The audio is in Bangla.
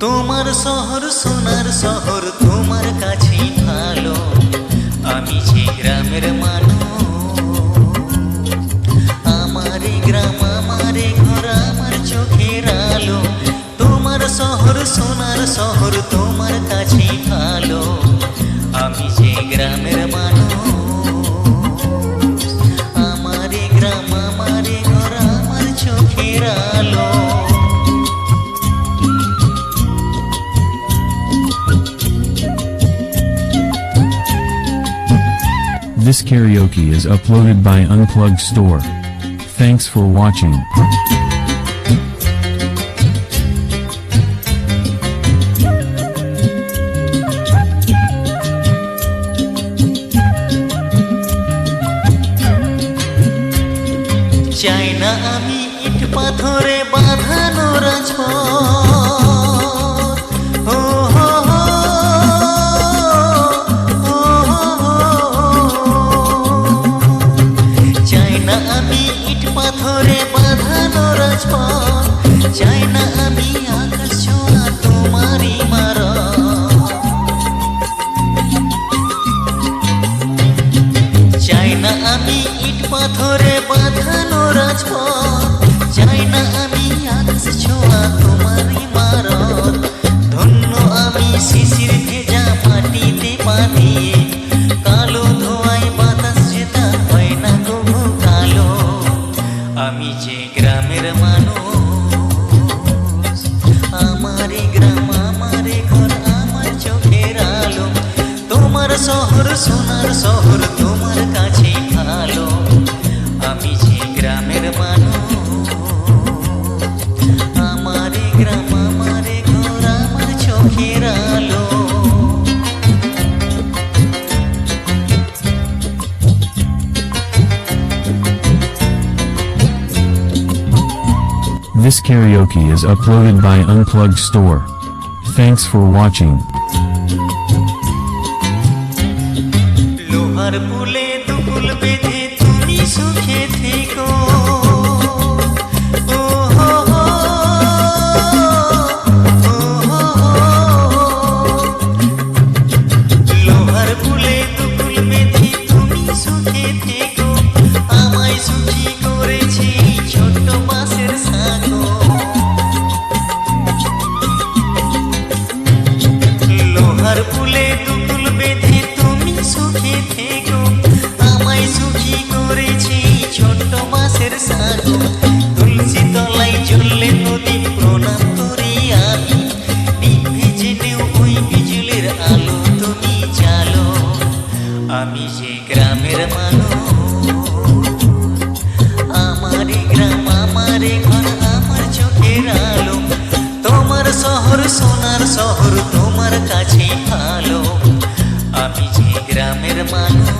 তোমার শহর, সোনার শহর, তোমার কাছেই ভালো। আমি যে গ্রামের মানুষ, আমারে গ্রাম চোখের তোমার শহর, সোনার শহর, তোমার কাছেই ভালো। আমি যে গ্রামের মানুষ This karaoke is uploaded by Unplugged Store. Thanks for watching. চাই না আমি ইট পাথরে বাঁধানো রাজপথ পাথরে বাঁধানো রাজপথ চাই না আমি আকাশ সোনার শহর তোমার কাছে ভালো আমি যে গ্রামের মানুষ আমারে গ্রাম আমারে ঘর আমার চোখের আলো This karaoke is uploaded by Unplugged Store. Thanks for watching. লোহার পুলে দুকুল বেঁধে তুমি সুখে থেকো। লোহার তুমি করেছে বাঁশের লোহার ছোট্ট মাসের সাগো তুলসী তলায় জ্বললে নদী প্রণাম করি আমি। নিভে ওই বিজুলির আলো, তুমি চালো আমি যে গ্রামের মানুষ, আমারে গ্রাম, আমারে ঘর, আমার চোখের আলো। তোমার শহর সোনার শহর, তোমার কাছে ভালো। আমি যে গ্রামের মানুষ